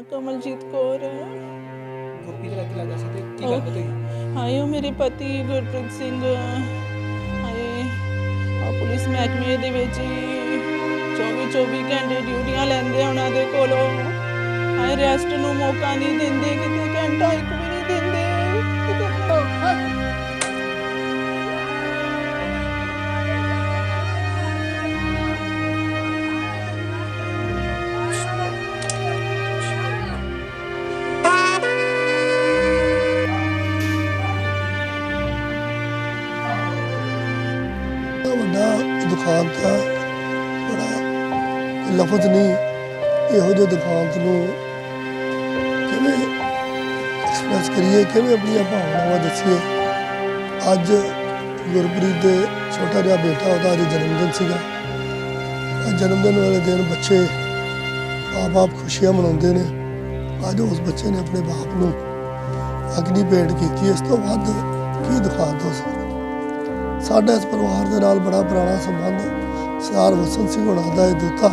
ਹਾਂ ਕਮਲਜੀਤ ਕੌਰ ਗੁਰਪ੍ਰੀਤ ਰਾਤੀ ਲੱਗਦਾ ਸੀ ਤੇ ਕੀ ਗੱਲ ਹੋਈ ਹਾਏ ਉਹ ਮੇਰੇ ਪਤੀ ਗੁਰਪ੍ਰੀਤ ਸਿੰਘ ਹਾਏ ਆ ਪੁਲਿਸ ਮਹਿਕਮੇ ਦੇ ਵਿੱਚ ਹੀ 24 24 ਘੰਟੇ ਡਿਊਟੀਆਂ ਲੈਂਦੇ ਆ ਉਹਨਾਂ ਦੇ ਕੋਲੋਂ ਹਾਏ ਰੈਸਟ ਨੂੰ ਮੌਕਾ ਨਹੀਂ ਦਿੰਦੇ ਕਿਤੇ ਘੰਟਾ ਇੱਕ ਵੀ ਨਹੀਂ ਦਿੰਦੇ ਕਿਤੇ ਇੰਨਾ ਵੱਡਾ ਦੁਕਾਨ ਤਾਂ ਬੜਾ ਲਫ਼ਜ਼ ਨਹੀਂ ਇਹੋ ਜਿਹੇ ਦੁਖਾਂਤ ਨੂੰ ਕਿਵੇਂ ਐਕਸਪ੍ਰੈਸ ਕਰੀਏ, ਕਿਵੇਂ ਆਪਣੀਆਂ ਭਾਵਨਾਵਾਂ ਦੱਸੀਏ। ਅੱਜ ਗੁਰਪ੍ਰੀਤ ਦੇ ਛੋਟਾ ਜਿਹਾ ਬੇਟਾ ਉਹਦਾ ਅੱਜ ਜਨਮ ਦਿਨ ਸੀਗਾ। ਜਨਮ ਦਿਨ ਵਾਲੇ ਦਿਨ ਬੱਚੇ ਆਪ-ਆਪ ਖੁਸ਼ੀਆਂ ਮਨਾਉਂਦੇ ਨੇ। ਅੱਜ ਉਸ ਬੱਚੇ ਨੇ ਆਪਣੇ ਬਾਪ ਨੂੰ ਅਗਨੀ ਭੇਟ ਕੀਤੀ। ਇਸ ਤੋਂ ਵੱਧ ਕੀ ਦੁਕਾਨ ਤੋਂ ਸਕਦਾ ਸਾਡਾ ਇਸ ਪਰਿਵਾਰ ਦੇ ਨਾਲ ਬੜਾ ਪੁਰਾਣਾ ਸੰਬੰਧ ਸਰਦਾਰ ਵਸੰਤ ਸਿੰਘ ਹੋਣਾ ਦਾ ਇਹ ਦੋਤਾ।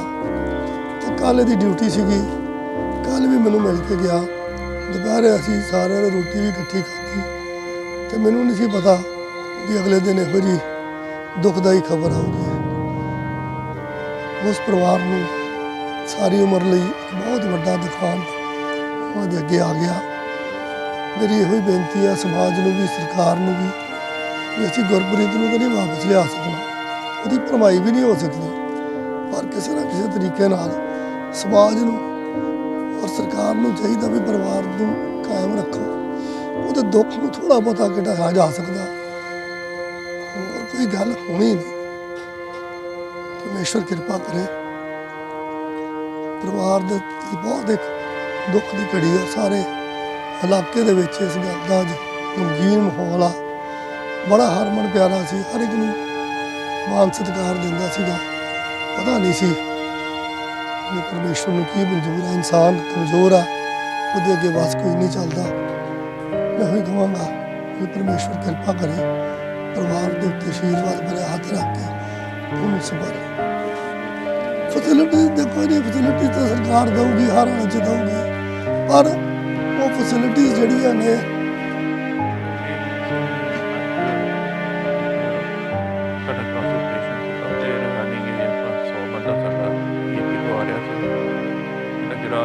ਤੇ ਕੱਲ੍ਹ ਦੀ ਡਿਊਟੀ ਸੀਗੀ। ਕੱਲ ਵੀ ਮੈਨੂੰ ਮਿਲ ਕੇ ਗਿਆ। ਦੁਪਹਿਰੇ ਅਸੀਂ ਸਾਰਿਆਂ ਨੇ ਰੋਟੀ ਵੀ ਇਕੱਠੀ ਖਾਧੀ। ਤੇ ਮੈਨੂੰ ਨਹੀਂ ਸੀ ਪਤਾ ਕਿ ਅਗਲੇ ਦਿਨ ਇਹੋ ਜੀ ਦੁਖਦਾਈ ਖਬਰ ਆਊਗੀ। ਉਸ ਪਰਿਵਾਰ ਨੂੰ ਸਾਰੀ ਉਮਰ ਲਈ ਬਹੁਤ ਵੱਡਾ ਦੁਖਾਂਤ ਉਹਦੇ ਅੱਗੇ ਆ ਗਿਆ। ਮੇਰੀ ਇਹੋ ਹੀ ਬੇਨਤੀ ਆ, ਸਮਾਜ ਨੂੰ ਵੀ, ਸਰਕਾਰ ਨੂੰ ਵੀ ਵੀ ਅਸੀਂ ਗੁਰਪ੍ਰੀਤ ਨੂੰ ਤਾਂ ਨਹੀਂ ਵਾਪਸ ਲਿਆ ਸਕਣਾ। ਉਹਦੀ ਭਰਮਾਈ ਵੀ ਨਹੀਂ ਹੋ ਸਕਦੀ। ਪਰ ਕਿਸੇ ਨਾ ਕਿਸੇ ਤਰੀਕੇ ਨਾਲ ਸਮਾਜ ਨੂੰ ਔਰ ਸਰਕਾਰ ਨੂੰ ਚਾਹੀਦਾ ਵੀ ਪਰਿਵਾਰ ਨੂੰ ਕਾਇਮ ਰੱਖੋ। ਉਹਦੇ ਦੁੱਖ ਨੂੰ ਥੋੜਾ ਬਹੁਤਾ ਘਟਾਇਆ ਜਾ ਸਕਦਾ। ਹੋਰ ਕੋਈ ਗੱਲ ਹੋਣੀ ਨਹੀਂ। ਪਰਮੇਸ਼ਵਰ ਕਿਰਪਾ ਕਰੇ। ਪਰਿਵਾਰ ਦੇ ਬਹੁਤ ਇੱਕ ਦੁੱਖ ਦੀ ਘੜੀ ਹੈ ਸਾਰੇ ਇਲਾਕੇ ਦੇ ਵਿੱਚ ਇਸ ਗੱਲ ਦਾ ਅੱਜ ਗਮਗੀਨ ਮਾਹੌਲ ਆ। ਬੜਾ ਹਰਮਨ ਪਿਆਰਾ ਸੀ, ਹਰ ਇੱਕ ਨੂੰ ਮਾਨ ਸਤਿਕਾਰ ਦਿੰਦਾ ਸੀਗਾ। ਪਤਾ ਨਹੀਂ ਸੀ ਕਿ ਪਰਮੇਸ਼ਵਰ ਨੂੰ ਕੀ ਮਨਜ਼ੂਰ ਹੈ ਇਨਸਾਨ ਕਮਜ਼ੋਰ ਆ, ਉਹਦੇ ਅੱਗੇ ਬਸ ਕੋਈ ਨਹੀਂ ਚੱਲਦਾ। ਮੈਂ ਹੀ ਕਹਾਂਗਾ ਕਿ ਪਰਮੇਸ਼ਵਰ ਕਿਰਪਾ ਕਰੇ, ਪਰਿਵਾਰ ਦੇ ਉੱਤੇ ਆਸ਼ੀਰਵਾਦ ਭਰੇ ਹੱਥ ਰੱਖ ਕੇ ਉਹਨੂੰ ਸੰਭਾਲੇ। ਫੈਸਿਲਿਟੀਜ਼ ਦੇਖੋ ਜੀ, ਫੈਸਿਲਿਟੀ ਤਾਂ ਸਰਕਾਰ ਦਊਗੀ, ਹਰ ਹਾਲਤ 'ਚ ਪਰ ਉਹ ਫੈਸਿਲਿਟੀਜ਼ ਜਿਹੜੀਆਂ ਨੇ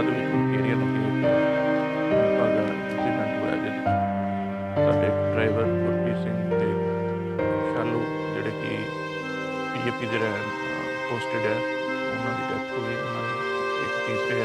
ਜਿਹੜਾ ਵਿੱਚ ਏਰੀਆ ਲੱਗੇ ਭਾਗਾ ਐਕਸੀਡੈਂਟ ਹੋਇਆ ਜਿਹਦੇ 'ਚ ਸਾਡੇ ਡਰਾਈਵਰ ਗੁਰਪ੍ਰੀਤ ਸਿੰਘ ਤੇ ਸ਼ਾਲੂ, ਜਿਹੜੇ ਕਿ ਪੀਏਪੀ ਦੇ ਰਹਿਣ ਪੋਸਟਡ ਹੈ ਉਹਨਾਂ ਦੀ ਡੈਥ ਹੋਈ, ਉਹਨਾਂ ਦੇ ਇੱਕ ਤੀਸਰੇ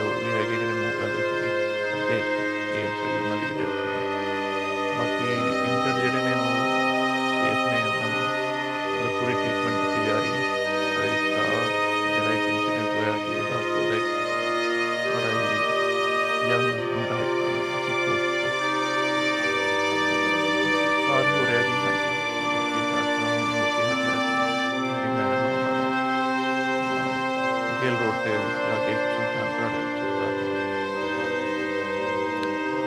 ਗੇਲ ਰੋਡ ਤੇ ਲਾਗੇ ਸੁਲਤਾਨਪੁਰ ਵਿੱਚ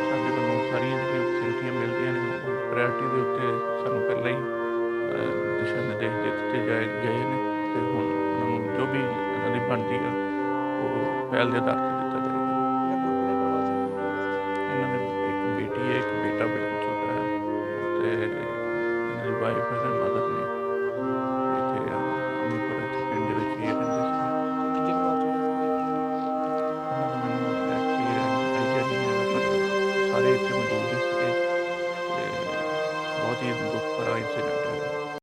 ਸਾਡੇ ਵੱਲੋਂ ਸਾਰੀਆਂ ਜਿਹੜੀਆਂ ਫੈਸਿਲਿਟੀਆਂ ਮਿਲਦੀਆਂ ਨੇ ਪ੍ਰਾਇੋਰਟੀ ਦੇ ਉੱਤੇ ਸਾਨੂੰ ਪਹਿਲਾਂ ਹੀ ਦਿਸ਼ਾ ਨਿਰਦੇਸ਼ ਦੇ ਦਿੱਤੇ ਜਾਏ, ਗਏ ਨੇ। ਤੇ ਹੁਣ ਉਹਨਾਂ ਨੂੰ ਜੋ ਵੀ ਉਹਨਾਂ ਦੀ ਬਣਦੀ ਆ, ਉਹ ਪਹਿਲ ਦੇ ਆਧਾਰ ਤੇ ਸਾਰੇ ਇੱਥੇ ਮੌਜੂਦ ਸੀਗੇ ਤੇ ਬਹੁਤ ਹੀ ਦੁੱਖ ਭਰਾ ਇਨਸੀਡੈਂਟ